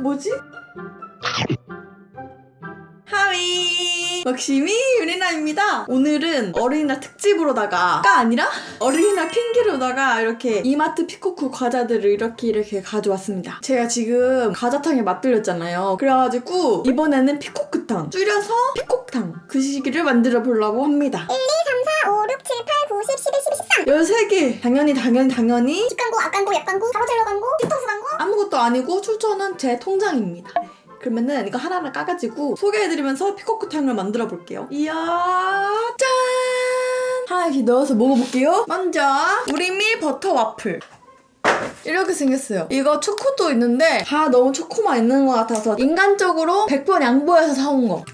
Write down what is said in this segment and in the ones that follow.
뭐지? 하위 막심이 유리나입니다. 오늘은 어린이날 특집으로다가 가 아니라 어린이날 핑계로다가 이렇게 이마트 피코크 과자들을 이렇게 이렇게 가져왔습니다. 제가 지금 과자탕에 맛들렸잖아요. 그래가지고 이번에는 피코크탕 줄여서 피콕탕 그 시기를 만들어 보려고 합니다. 4, 5, 6, 7, 8, 9, 10, 11, 12, 13 13개 당연히 당연히 당연히 뒷광고, 앞 광고, 옆광고, 가로질러 광고, 뒤통수 광고 아니고 추천은 제 통장입니다. 그러면은 이거 하나하나 까가지고 소개해드리면서 피코크탕을 만들어 볼게요. 이야 짠! 하나씩 넣어서 먹어볼게요. 먼저 우리밀 버터 와플. 이렇게 생겼어요. 이거 초코도 있는데 다 너무 초코만 있는 것 같아서 인간적으로 100번 양보해서 사온 거.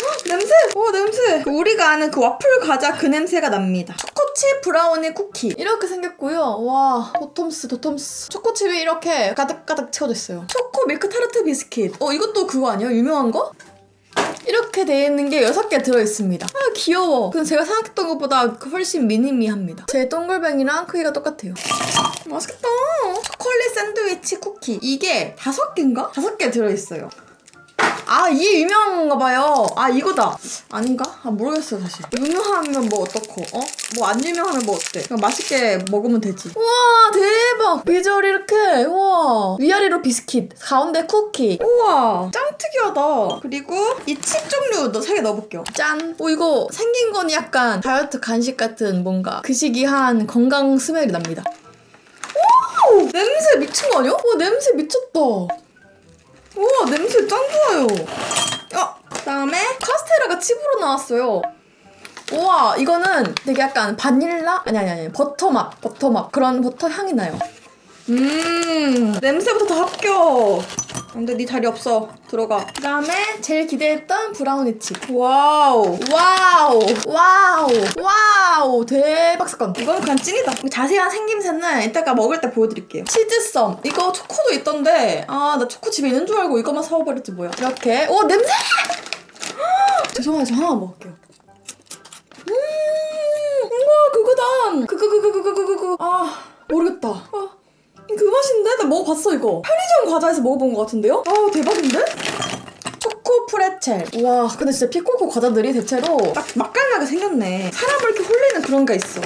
헉, 냄새! 오 냄새! 그 우리가 아는 그 와플 과자 그 냄새가 납니다. 초코칩 브라우니 쿠키 이렇게 생겼고요. 와 도톰스 도톰스 초코칩이 이렇게 가득가득 채워져 있어요. 초코 밀크 타르트 비스킷. 어 이것도 그거 아니에요? 유명한 거? 이렇게 돼 있는 게 6개 들어있습니다. 아, 귀여워. 근데 제가 생각했던 것보다 훨씬 미니미합니다. 제 동글뱅이랑 크기가 똑같아요. 맛있겠다. 초콜릿 샌드위치 쿠키. 이게 5개인가? 5개 들어있어요. 아, 이게 유명한가 봐요. 아, 이거다. 아닌가? 아, 모르겠어, 사실. 유명하면 뭐 어떻고, 어? 뭐 안 유명하면 뭐 어때? 그냥 맛있게 먹으면 되지. 우와, 대박! 비주얼 이렇게, 우와. 위아래로 비스킷, 가운데 쿠키. 우와, 짱 특이하다. 그리고 이 칩 종류 너 3개 넣어볼게요. 짠. 오, 이거 생긴 건 약간 다이어트 간식 같은 뭔가 그 시기한 건강 스멜이 납니다. 오! 냄새 미친 거 아니야? 와, 냄새 미쳤다. 우와 냄새 짱 좋아요. 어, 그다음에 카스테라가 칩으로 나왔어요. 우와 이거는 되게 약간 바닐라 아니 아니 아니 버터 맛 버터 맛 그런 버터 향이 나요. 음 냄새부터 다 합격. 근데 네 자리 없어 들어가. 그다음에 제일 기대했던 브라우니 칩. 와우 와우 와우 와우 대박 사건. 이건 그냥 찐이다. 자세한 생김새는 이따가 먹을 때 보여드릴게요. 치즈썸 이거 초코도 있던데 아 나 초코 집에 있는 줄 알고 이것만 사와버렸지 뭐야. 이렇게 오 냄새. 죄송해요 저 하나 먹을게요. 음 우와 그거다. 그거 그거 그거 그거 그거 아 모르겠다. 아. 그 맛인데? 나 먹어봤어 이거 편의점 과자에서 먹어본 것 같은데요? 아 대박인데? 초코 프레첼 와 근데 진짜 피코코 과자들이 대체로 딱 맛깔나게 생겼네 사람을 이렇게 홀리는 그런 게 있어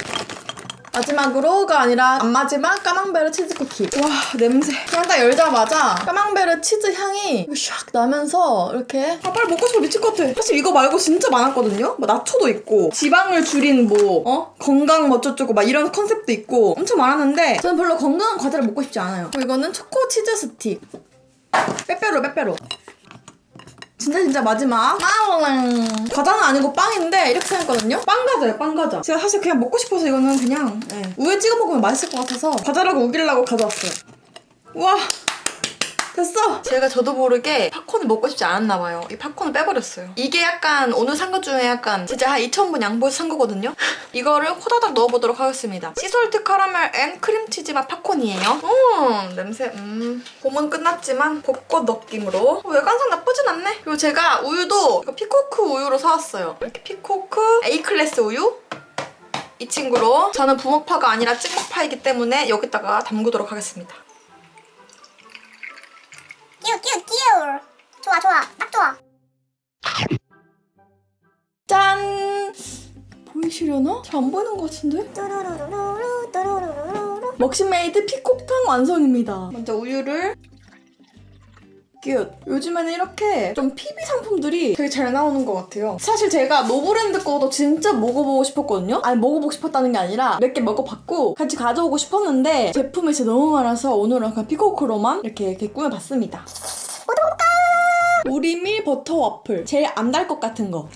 마지막으로가 아니라 안 마지막 까망베르 치즈 쿠키. 와 냄새. 그냥 딱 열자마자 까망베르 치즈 향이 샥 나면서 이렇게 아 빨리 먹고 싶어. 미칠 것 같아. 사실 이거 말고 진짜 많았거든요? 뭐 나초도 있고 지방을 줄인 뭐 어? 건강 뭐 어쩌고 막 이런 컨셉도 있고 엄청 많았는데 저는 별로 건강한 과자를 먹고 싶지 않아요. 이거는 초코 치즈 스틱. 빼빼로 빼빼로 진짜 진짜 마지막. 빵 과자는 아니고 빵인데 이렇게 생겼거든요. 빵 과자예요 빵 과자. 제가 사실 그냥 먹고 싶어서 이거는 그냥 예, 우유 찍어 먹으면 맛있을 것 같아서 과자라고 우기려고 가져왔어요. 우와 됐어. 제가 저도 모르게 팝콘을 먹고 싶지 않았나 봐요. 이 팝콘을 빼버렸어요. 이게 약간 오늘 산 것 중에 약간 진짜 한 2,000원 양보해서 산 거거든요. 이거를 호다닥 넣어보도록 하겠습니다. 시솔트 카라멜 앤 크림치즈 맛 팝콘이에요. 음 냄새 음. 봄은 끝났지만 벚꽃 느낌으로. 어, 외관상 나쁘진 않네. 그리고 제가 우유도 피코크 우유로 사왔어요. 이렇게 피코크 A클래스 우유? 이 친구로. 저는 부먹파가 아니라 찍먹파이기 때문에 여기다가 담그도록 하겠습니다 끼우 좋아, 좋아, 딱 좋아 짠! 보이시려나? 잘 안 보이는 것 같은데? 뚜루루루루루, 뚜루루루루루 먹신메이드 피콕탕 완성입니다. 먼저 우유를 끝. 요즘에는 이렇게 좀 PB 상품들이 되게 잘 나오는 것 같아요. 사실 제가 노브랜드 거도 진짜 먹어보고 싶었거든요? 아니, 먹어보고 싶었다는 게 아니라 몇 개 먹어봤고 같이 가져오고 싶었는데 제품이 진짜 너무 많아서 오늘은 그냥 피코크로만 이렇게, 이렇게 꾸며봤습니다. 우리밀 버터 와플. 제일 안 달 것 같은 거.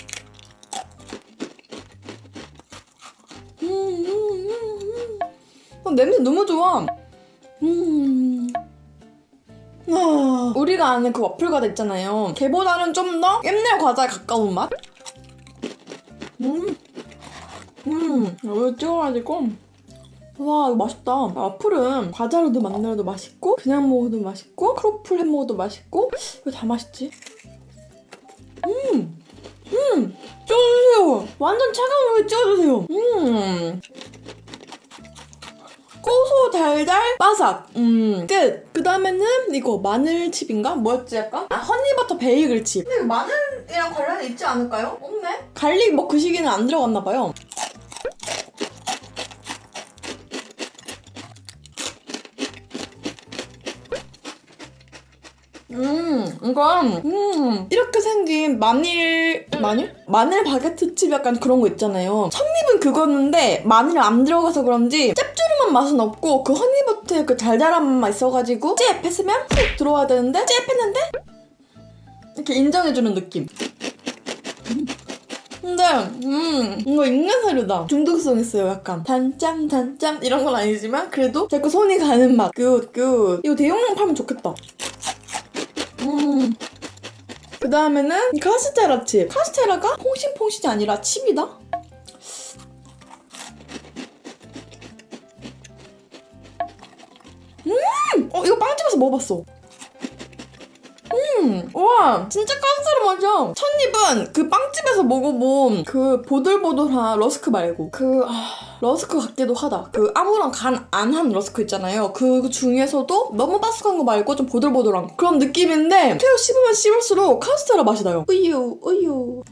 음, 음, 음, 냄새 너무 좋아. 음. 아, 우리가 아는 그 와플 과자 있잖아요. 걔보다는 좀 더 옛날 과자에 가까운 맛? 음. 음. 이거 찍어가지고. 와, 이거 맛있다. 아, 와플은 과자로도 만들어도 맛있고, 그냥 먹어도 맛있고, 크로플 해 먹어도 맛있고, 이거 다 맛있지? 음! 음! 찍어주세요! 완전 차가운 우유 찍어주세요! 음! 고소하다. 달달 바삭 음 끝. 그 다음에는 이거 마늘칩인가? 뭐였지 약간? 아 허니버터 베이글칩. 근데 마늘이랑 관련이 있지 않을까요? 없네. 갈릭 뭐 그 시기는 안 들어갔나 봐요. 음, 이건, 음, 이렇게 생긴 마늘, 마늘? 마늘 바게트 칩 약간 그런 거 있잖아요. 첫입은 그거였는데, 마늘이 안 들어가서 그런지, 짭조름한 맛은 없고, 그 허니버터의 그 달달한 맛만 있어가지고, 잽! 했으면 훅 들어와야 되는데, 잽! 했는데, 이렇게 인정해주는 느낌. 근데, 음, 이거 익는 사료다. 중독성 있어요, 약간. 단짠, 단짠, 이런 건 아니지만, 그래도 자꾸 손이 가는 맛. 굿, 굿. 이거 대용량 팔면 좋겠다. 음. 그 다음에는 카스테라 칩. 카스테라가 퐁신퐁신이 아니라 칩이다? 음! 어, 이거 빵집에서 먹어봤어. 음, 와, 진짜 카스테라 맛이야. 첫 입은 그 빵집에서 먹어본 그 보들보들한 러스크 말고 그 아, 러스크 같기도 하다. 그 아무런 간 안 한 러스크 있잖아요. 그 중에서도 너무 바삭한 거 말고 좀 보들보들한 그런 느낌인데 새우 씹으면 씹을수록 카스테라 맛이 나요. 우유, 우유.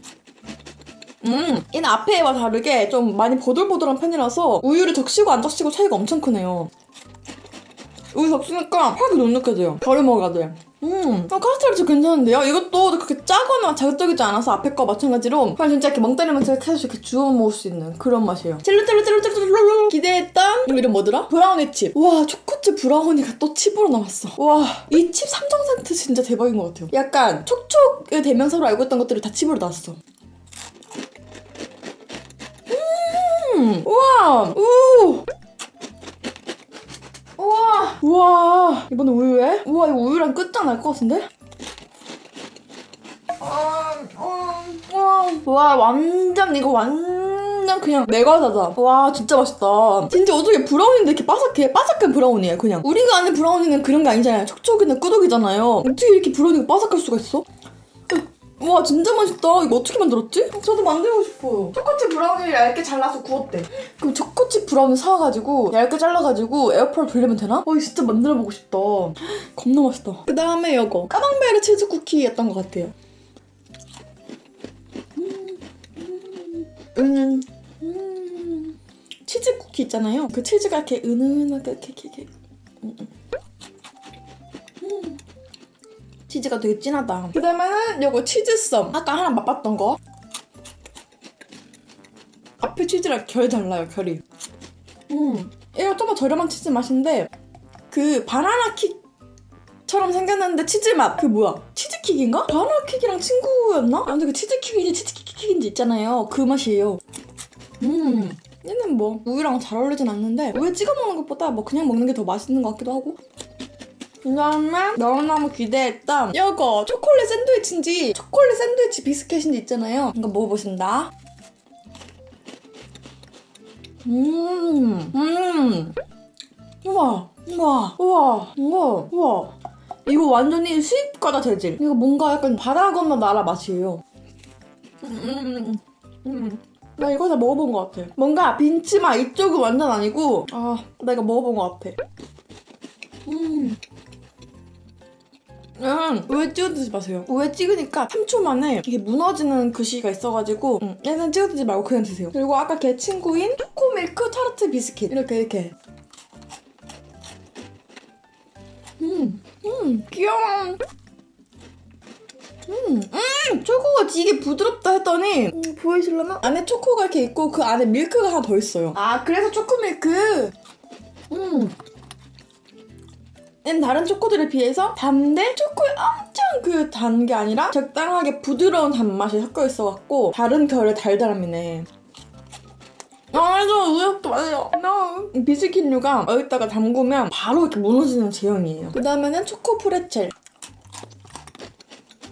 음, 얘는 앞에와 다르게 좀 많이 보들보들한 편이라서 우유를 적시고 안 적시고 차이가 엄청 크네요. 우유 적시니까 확 눅눅해져요. 덜 먹어야 돼. 음, 어, 카스테라 진짜 괜찮은데요? 이것도 그렇게 짜거나 자극적이지 않아서 앞에 거 마찬가지로 그냥 진짜 이렇게 멍 때리면서 계속 이렇게 주워 먹을 수 있는 그런 맛이에요. 찔루찔루찔루찔루찔루 기대했던 이름 뭐더라? 브라우니 칩. 와, 초코칩 브라우니가 또 칩으로 나왔어. 와, 이 칩 3종 세트 진짜 대박인 것 같아요. 약간 촉촉의 대명사로 알고 있던 것들이 다 칩으로 나왔어. 음, 우와, 우. 우와 우와 이번에 우유에? 우와 이거 우유랑 끝장 날 것 같은데? 와, 와 완전 이거 완전 그냥 내 과자다 와 진짜 맛있다 진짜 어떻게 브라우니인데 이렇게 바삭해 바삭한 브라우니야 그냥 우리가 아는 브라우니는 그런 게 아니잖아요 촉촉이나 꾸덕이잖아요 어떻게 이렇게 브라우니가 바삭할 수가 있어? 와 진짜 맛있다 이거 어떻게 만들었지? 저도 만들고 싶어요 초코칩 브라우니를 얇게 잘라서 구웠대 그럼 초코칩 브라우니 사와가지고 얇게 잘라가지고 에어프라이 돌리면 되나? 어 이거 진짜 만들어보고 싶다 겁나 맛있다 그 다음에 이거 까망베르 치즈 쿠키였던 것 같아요 음, 음, 치즈 쿠키 있잖아요 그 치즈가 이렇게 은은하게 이렇게 이렇게, 이렇게. 음, 음. 음. 치즈가 되게 진하다. 그 다음에는 요거 치즈썸. 아까 하나 맛봤던 거. 앞에 치즈랑 결이 달라요, 결이. 음. 이거 좀더 저렴한 치즈 맛인데, 그 바나나 킥처럼 생겼는데 치즈 맛. 그 뭐야? 치즈킥인가? 바나나 킥이랑 친구였나? 아무튼 그 치즈킥인지 치즈킥인지 있잖아요. 그 맛이에요. 음. 얘는 뭐 우유랑 잘 어울리진 않는데 우유 찍어 먹는 것보다 뭐 그냥 먹는 게 더 맛있는 것 같기도 하고 그 다음에 너무너무 기대했던 이거 초콜릿 샌드위치인지 초콜릿 샌드위치 비스켓인지 있잖아요. 이거 먹어보신다. 음, 음. 우와, 우와, 우와, 우와, 우와. 이거 완전히 수입 과자 재질. 이거 뭔가 약간 바다 건너 나라 맛이에요. 음, 음, 음. 나 이거 다 먹어본 것 같아. 뭔가 빈치마 이쪽은 완전 아니고, 아, 나 이거 먹어본 것 같아. 음. 음, 우에 찍어 드지 마세요. 우에 찍으니까 3초 만에 이게 무너지는 그 시기가 있어가지고 음, 얘는 찍어 드지 말고 그냥 드세요. 그리고 아까 걔 친구인 초코밀크 타르트 비스킷 이렇게 이렇게. 음, 음, 귀여워. 음, 음, 초코가 되게 부드럽다 했더니 음, 보이실려나? 안에 초코가 이렇게 있고 그 안에 밀크가 하나 더 있어요. 아, 그래서 초코 밀크. 음. 다른 초코들에 비해서 단데 초코에 엄청 그 단 게 아니라 적당하게 부드러운 단맛이 섞여 있어갖고 다른 결의 달달함이네. 아, 저 우유도 맛이요. No. 비스킷류가 여기다가 담그면 바로 이렇게 무너지는 제형이에요. 그 다음에는 초코 프레첼.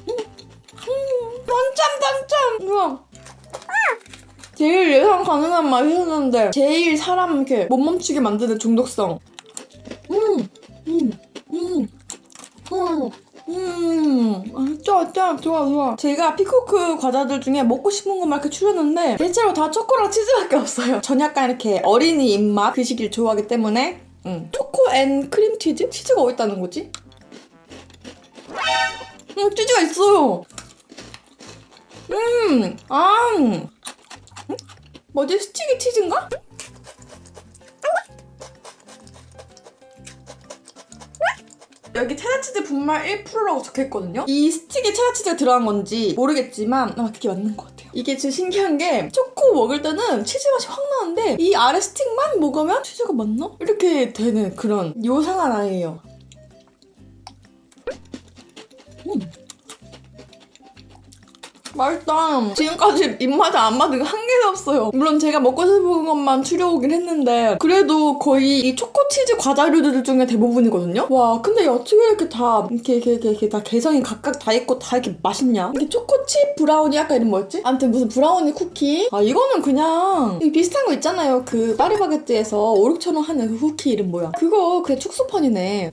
음, 음, 단짠 단짠. 우와. 제일 예상 가능한 맛이었는데 제일 사람 이렇게 못 멈추게 만드는 중독성. 음, 음, 음, 음, 음, 아, 좋아, 좋아. 제가 피코크 과자들 중에 먹고 싶은 것만 이렇게 추렸는데 대체로 다 초코랑 치즈밖에 없어요. 전 약간 이렇게 어린이 입맛 그 시기를 좋아하기 때문에 응. 초코 앤 크림 치즈? 치즈가 어디 있다는 거지? 음, 치즈가 있어요. 음, 아, 음. 뭐지? 스티기 치즈인가? 여기 체다치즈 분말 1%라고 적혀있거든요. 이 스틱에 체다치즈가 들어간 건지 모르겠지만 아마 그게 맞는 것 같아요. 이게 진짜 신기한 게 초코 먹을 때는 치즈 맛이 확 나는데 이 아래 스틱만 먹으면 치즈가 맞나? 이렇게 되는 그런 요상한 아이예요. 맛있다. 지금까지 입맛에 안 맞은 거한 개도 없어요. 물론 제가 먹고 싶은 것만 추려오긴 했는데 그래도 거의 이 초코치즈 과자류들 중에 대부분이거든요. 와 근데 어떻게 이렇게 다 이렇게 이렇게 이렇게, 다 개성이 각각 다 있고 다 이렇게 맛있냐? 이게 초코칩 브라우니 약간 이름 뭐였지? 아무튼 무슨 브라우니 쿠키? 아 이거는 그냥 이 비슷한 거 있잖아요. 그 파리바게뜨에서 5, 6천 원 하는 그 쿠키 이름 뭐야? 그거 그냥 축소판이네.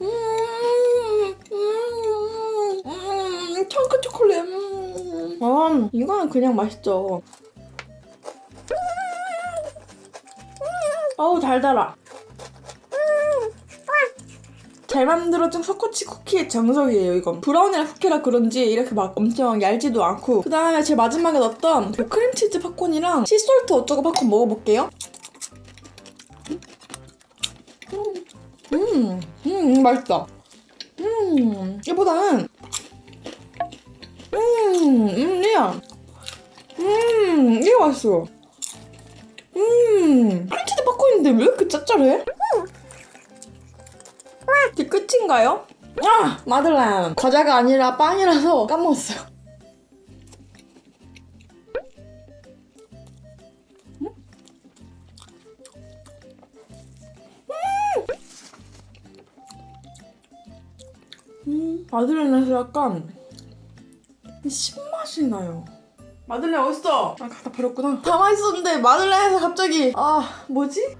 음, 음, 음, 청크 초콜릿. 음. 아, 이거는 그냥 맛있죠. 어우, 달달아. 잘 만들어진 초코치 쿠키의 정석이에요, 이건. 브라운이랑 쿠키라 그런지 이렇게 막 엄청 얇지도 않고. 그 다음에 제일 마지막에 넣었던 그 크림치즈 팝콘이랑 시솔트 어쩌고 팝콘 먹어볼게요. 음, 음, 맛있다. 음, 이보다는, 음, 음, 이야. 음, 이게 맛있어. 음, 크림치즈 팝콘인데 왜 이렇게 짭짤해? 이게 끝인가요? 아, 마들렌. 과자가 아니라 빵이라서 까먹었어요. 음, 마들렌에서 약간 신맛이 나요. 마들렌 어딨어? 아, 갖다 버렸구나. 가만히 있었는데 마들렌에서 갑자기 아, 뭐지?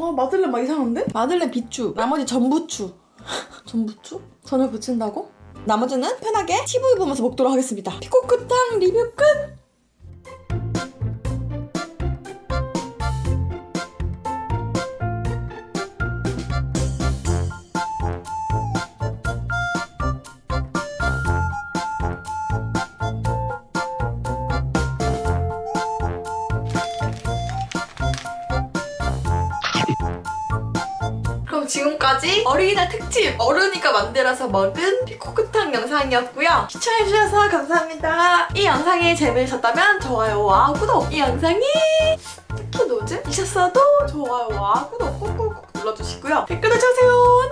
아, 마들렌 막 이상한데? 마들렌 비추. 나머지 전부추. 전부추? 전을 붙인다고? 나머지는 편하게 TV 보면서 먹도록 하겠습니다. 피코크탕 리뷰 끝! 지금까지 어린이날 특집 어른이가 만들어서 먹은 피코크탕 영상이었고요. 시청해주셔서 감사합니다. 이 영상이 재미있었다면 좋아요와 구독! 이 영상이 특히 노잼이셨어도 좋아요와 구독 꾹꾹꾹 눌러주시고요. 댓글도 쳐주세요.